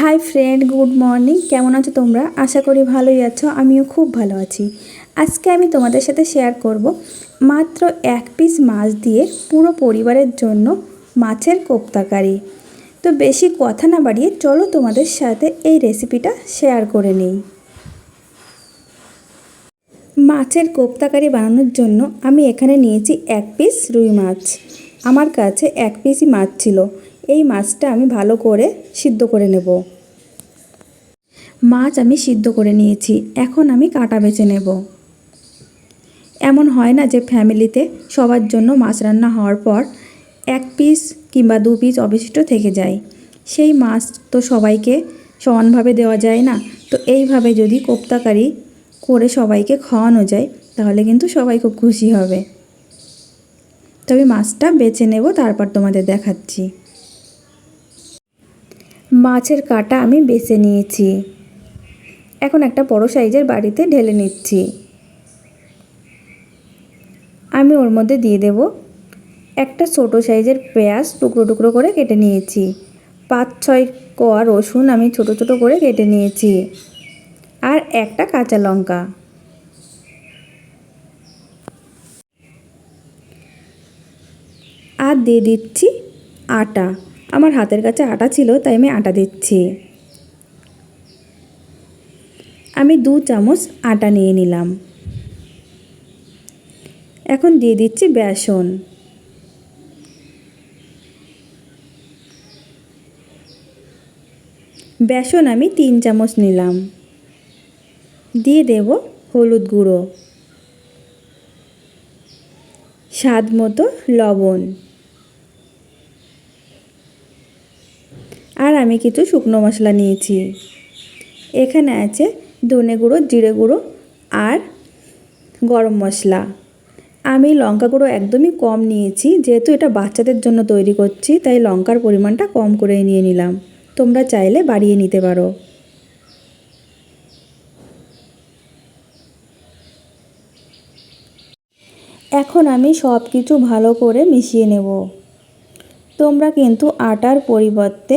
Hi friend, good morning. কেমন আছো তোমরা? আশা করি ভালোই আছো, আমিও খুব ভালো আছি। আজকে আমি তোমাদের সাথে শেয়ার করব মাত্র এক পিস মাছ দিয়ে পুরো পরিবারের জন্য মাছের কোপ্তাকারি। তো বেশি কথা না বাড়িয়ে চলো তোমাদের সাথে এই রেসিপিটা শেয়ার করে নিই। মাছের কোপ্তাকারি বানানোর জন্য আমি এখানে নিয়েছি এক পিস রুই মাছ। আমার কাছে এক পিসই মাছ ছিল। এই মাছটা আমি ভালো করে সিদ্ধ করে নেব। মাছ আমি সিদ্ধ করে নিয়েছি, এখন আমি কাটা বেছে নেব। এমন হয় না যে ফ্যামিলিতে সবার জন্য মাছ রান্না হওয়ার পর এক পিস কিংবা দু পিস অবশিষ্ট থেকে যায়। সেই মাছ তো সবাইকে সমানভাবে দেওয়া যায় না, তো এইভাবে যদি কোপ্তাকারি করে সবাইকে খাওয়ানো যায়, তাহলে কিন্তু সবাই খুব খুশি হবে। তবে মাছটা বেছে নেব, তারপর তোমাদের দেখাচ্ছি। মাছের কাটা আমি বেছে নিয়েছি। এখন একটা বড় সাইজের বাড়িতে ঢেলে নিচ্ছি। আমি ওর মধ্যে দিয়ে দেব একটা ছোট সাইজের পেঁয়াজ টুকরো টুকরো করে কেটে নিয়েছি। পাঁচ, ছয় কোয়া রসুন আমি ছোট ছোট করে কেটে নিয়েছি। আর একটা কাঁচা লঙ্কা। আর দিয়ে দিচ্ছি আটা। আমার হাতের কাছে আটা ছিল, তাই আমি আটা দিচ্ছি। আমি দু চামচ আটা নিয়ে নিলাম। এখন দিয়ে দিচ্ছি বেসন। বেসন আমি তিন চামচ নিলাম। দিয়ে দেব হলুদ গুঁড়ো। স্বাদ মতো লবণ। আর আমি কিছু শুকনো মশলা নিয়েছি। এখানে আছে ধনে গুঁড়ো, জিরে গুঁড়ো আর গরম মশলা। আমি লঙ্কা গুঁড়ো একদমই কম নিয়েছি, যেহেতু এটা বাচ্চাদের জন্য তৈরি করছি, তাই লঙ্কার পরিমাণটা কম করে নিয়ে নিলাম। তোমরা চাইলে বাড়িয়ে নিতে পারো। এখন আমি সব কিছু ভালো করে মিশিয়ে নেব। তোমরা কিন্তু আটার পরিবর্তে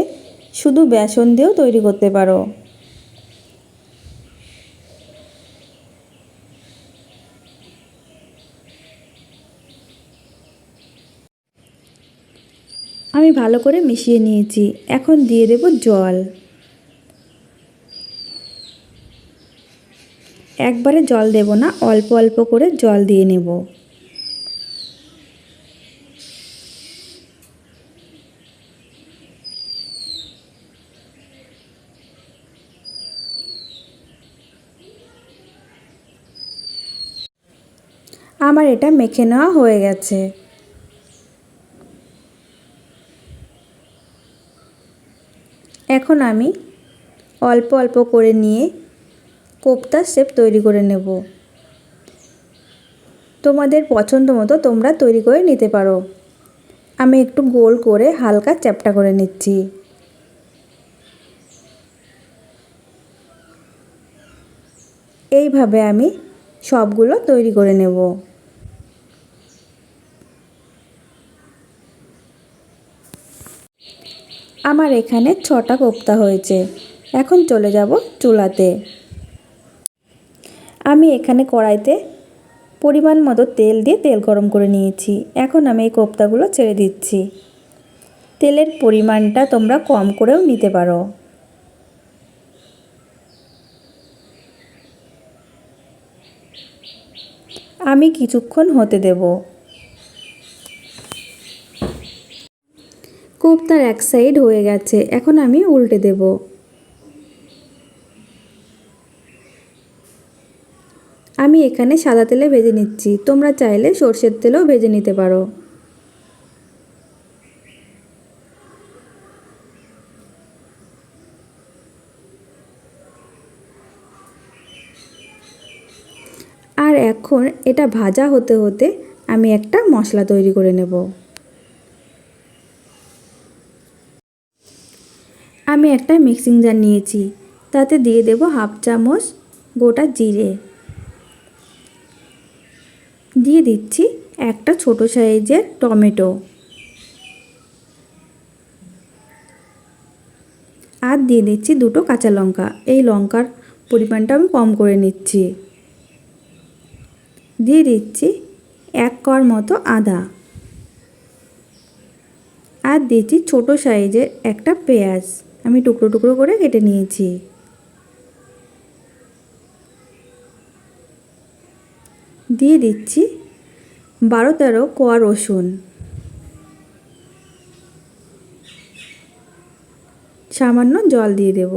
শুধু বেসন দিয়েও তৈরি করতে পারো। আমি ভালো করে মিশিয়ে নিয়েছি। এখন দিয়ে দেব জল। একবারে জল দেব না, অল্প অল্প করে জল দিয়ে নেব। আমার এটা মেখে নেওয়া হয়ে গেছে। এখন আমি অল্প অল্প করে নিয়ে কোপ্তার শেপ তৈরি করে নেব। তোমাদের পছন্দ মতো তোমরা তৈরি করে নিতে পারো। আমি একটু গোল করে হালকা চ্যাপটা করে নিচ্ছি। এইভাবে আমি সবগুলো তৈরি করে নেব। আমার এখানে ছটা কোপ্তা হয়েছে। এখন চলে যাব চুলাতে। আমি এখানে কড়াইতে পরিমাণ মতো তেল দিয়ে তেল গরম করে নিয়েছি। এখন আমি এই কোপ্তাগুলো ছেড়ে দিচ্ছি। তেলের পরিমাণটা তোমরা কম করেও নিতে পারো। আমি কিছুক্ষণ হতে দেব। কোপ্তার এক সাইড হয়ে গেছে। এখন আমি উল্টে দেব। আমি এখানে সাদা তেলে ভেজে নিচ্ছি। তোমরা চাইলে সর্ষের তেলেও ভেজে নিতে পারো। আর এখন এটা ভাজা হতে হতে আমি একটা মশলা তৈরি করে নেব। আমি একটা মিক্সিং জার নিয়েছি। তাতে দিয়ে দেব হাফ চামচ গোটা জিরে। দিয়ে দিচ্ছি একটা ছোট সাইজের টমেটো। আর দিয়ে দিচ্ছি দুটো কাঁচা লঙ্কা। এই লঙ্কার পরিমাণটা আমি কম করে নিচ্ছি। দিয়ে দিচ্ছি এক কর মতো আদা। আর দিচ্ছি ছোটো সাইজের একটা পেঁয়াজ। আমি টুকরো টুকরো করে কেটে নিয়েছি। দিয়ে দিচ্ছি বারো তেরো কোয়া রসুন। সামান্য জল দিয়ে দেব।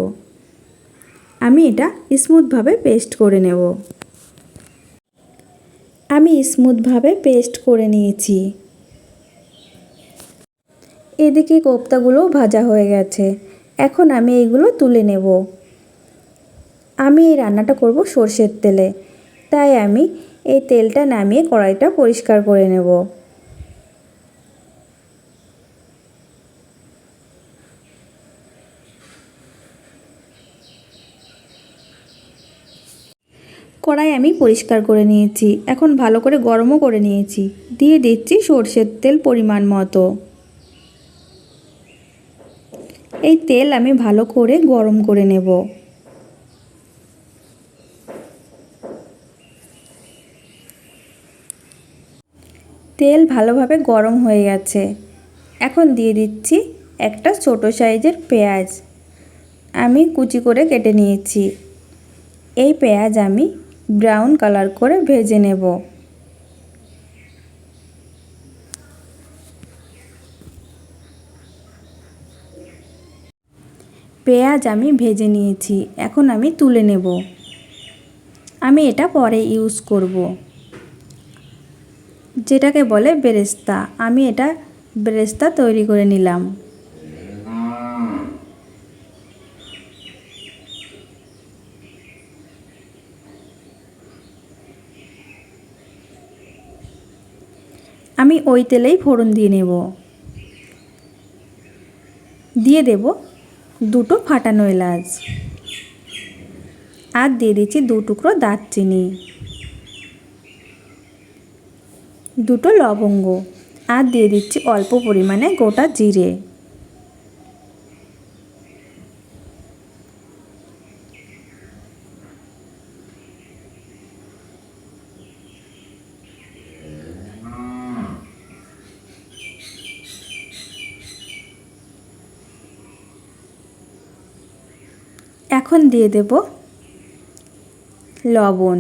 আমি এটা স্মুথভাবে পেস্ট করে নেব। আমি স্মুথভাবে পেস্ট করে নিয়েছি। এদিকে কোপ্তাগুলোও ভাজা হয়ে গেছে। এখন আমি এইগুলো তুলে নেব। আমি এই রান্নাটা করব সর্ষের তেলে। তাই আমি এই তেলটা নামিয়ে কড়াইটা পরিষ্কার করে নেব। কড়াই আমি পরিষ্কার করে নিয়েছি। এখন ভালো করে গরমও করে নিয়েছি। দিয়ে দিচ্ছি সর্ষের তেল পরিমাণ মতো। এই তেল আমি ভালো করে গরম করে নেব। তেল ভালোভাবে গরম হয়ে গেছে। এখন দিয়ে দিচ্ছি একটা ছোট সাইজের পেঁয়াজ। আমি কুচি করে কেটে নিয়েছি। এই পেঁয়াজ আমি ব্রাউন কালার করে ভেজে নেব। পেঁয়াজ আমি ভেজে নিয়েছি, এখন আমি তুলে নেব। আমি এটা পরে ইউজ করব। যেটাকে বলে বেরেস্তা, আমি এটা বেরেস্তা তৈরি করে নিলাম। আমি ওই তেলেই ফোড়ন দিয়ে নেব। দিয়ে দেব দুটো ফাটানো এলাচ। আর দিয়ে দিচ্ছি দু টুকরো দারচিনি। দুটো লবঙ্গ। আর দিয়ে দিচ্ছি অল্প পরিমাণে গোটা জিরে। এখন দিয়ে দেব লবণ,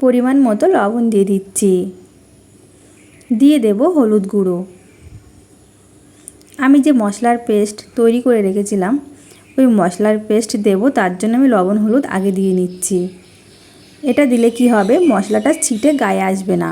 পরিমাণ মতো লবণ দিয়ে দিচ্ছি। দিয়ে দেব হলুদ গুঁড়ো। আমি যে মশলার পেস্ট তৈরি করে রেখেছিলাম, ওই মশলার পেস্ট দেব, তার জন্য আমি লবণ হলুদ আগে দিয়ে নিচ্ছি। এটা দিলে কি হবে? মশলাটা ছিটে গায়ে আসবে না।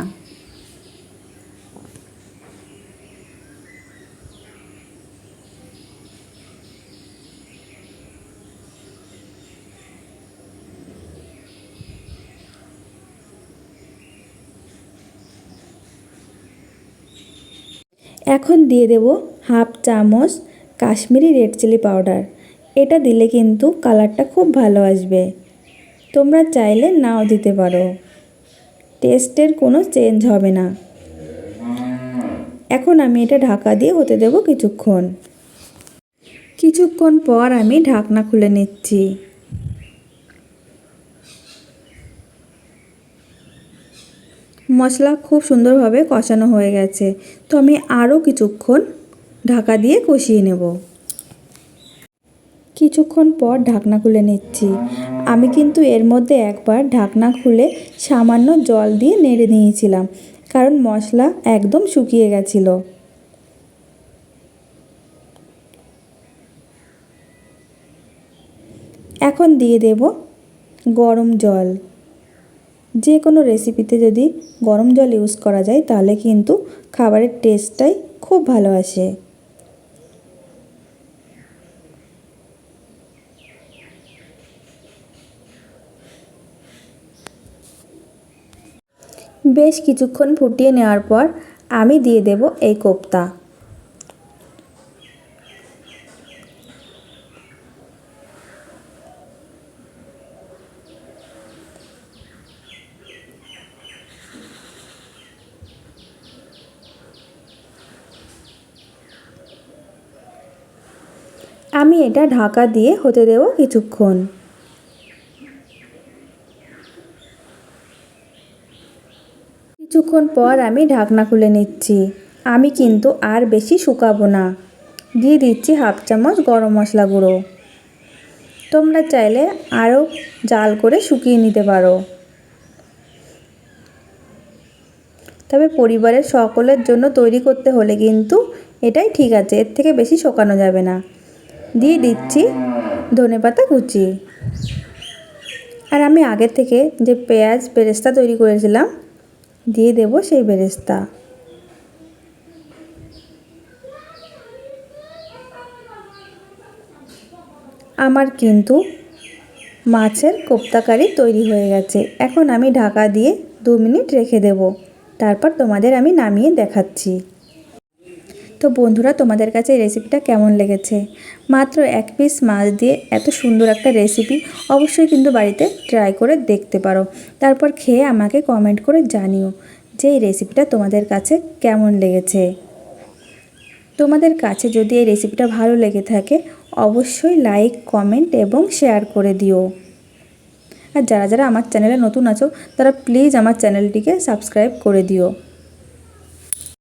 এখন দিয়ে দেব হাফ চামচ কাশ্মীরি রেড চিলি পাউডার। এটা দিলে কিন্তু কালারটা খুব ভালো আসবে। তোমরা চাইলে নাও দিতে পারো। টেস্টের কোনো চেঞ্জ হবে না। এখন আমি এটা ঢাকা দিয়ে হতে দেব কিছুক্ষণ। কিছুক্ষণ পর আমি ঢাকনা খুলে নিচ্ছি। মশলা খুব সুন্দরভাবে কষানো হয়ে গেছে। তো আমি আরও কিছুক্ষণ ঢাকা দিয়ে কষিয়ে নেব। কিছুক্ষণ পর ঢাকনা খুলে নিচ্ছি। আমি কিন্তু এর মধ্যে একবার ঢাকনা খুলে সামান্য জল দিয়ে নেড়ে নিয়েছিলাম, কারণ মশলা একদম শুকিয়ে গেছিল। এখন দিয়ে দেব গরম জল। যে কোনো রেসিপিতে যদি গরম জল ইউজ করা যায়, তাহলে কিন্তু খাবারের টেস্টটাই খুব ভালো আসে। বেশ কিছুক্ষণ ফুটিয়ে নেওয়ার পর আমি দিয়ে দেব এই কোপ্তা। আমি এটা ঢাকা দিয়ে হতে দেবো কিছুক্ষণ। কিছুক্ষণ পর আমি ঢাকনা খুলে নিচ্ছি। আমি কিন্তু আর বেশি শুকাবো না। দিয়ে দিচ্ছি হাফ চামচ গরম মশলা গুঁড়ো। তোমরা চাইলে আরও জাল করে শুকিয়ে নিতে পারো। তবে পরিবারের সকলের জন্য তৈরি করতে হলে কিন্তু এটাই ঠিক আছে, এর থেকে বেশি শোকানো যাবে না। দিয়ে দিচ্ছি ধনেপাতা কুচি। আর আমি আগে থেকে যে পেঁয়াজ বেরেস্তা তৈরি করেছিলাম, দিয়ে দেব সেই বেরেস্তা। আমার কিন্তু মাছের কোপ্তাকারি তৈরি হয়ে গেছে। এখন আমি ঢাকা দিয়ে দু মিনিট রেখে দেব। তারপর তোমাদের আমি নামিয়ে দেখাচ্ছি। তো বন্ধুরা, তোমাদের কাছে এই রেসিপিটা কেমন লেগেছে? মাত্র এক পিস মাছ দিয়ে এত সুন্দর একটা রেসিপি অবশ্যই কিন্তু বাড়িতে ট্রাই করে দেখতে পারো। তারপর খেয়ে আমাকে কমেন্ট করে জানিও যে এই রেসিপিটা তোমাদের কাছে কেমন লেগেছে। তোমাদের কাছে যদি এই রেসিপিটা ভালো লেগে থাকে, অবশ্যই লাইক কমেন্ট এবং শেয়ার করে দিও। আর যারা যারা আমার চ্যানেলে নতুন আছো, তারা প্লিজ আমার চ্যানেলটিকে সাবস্ক্রাইব করে দিও।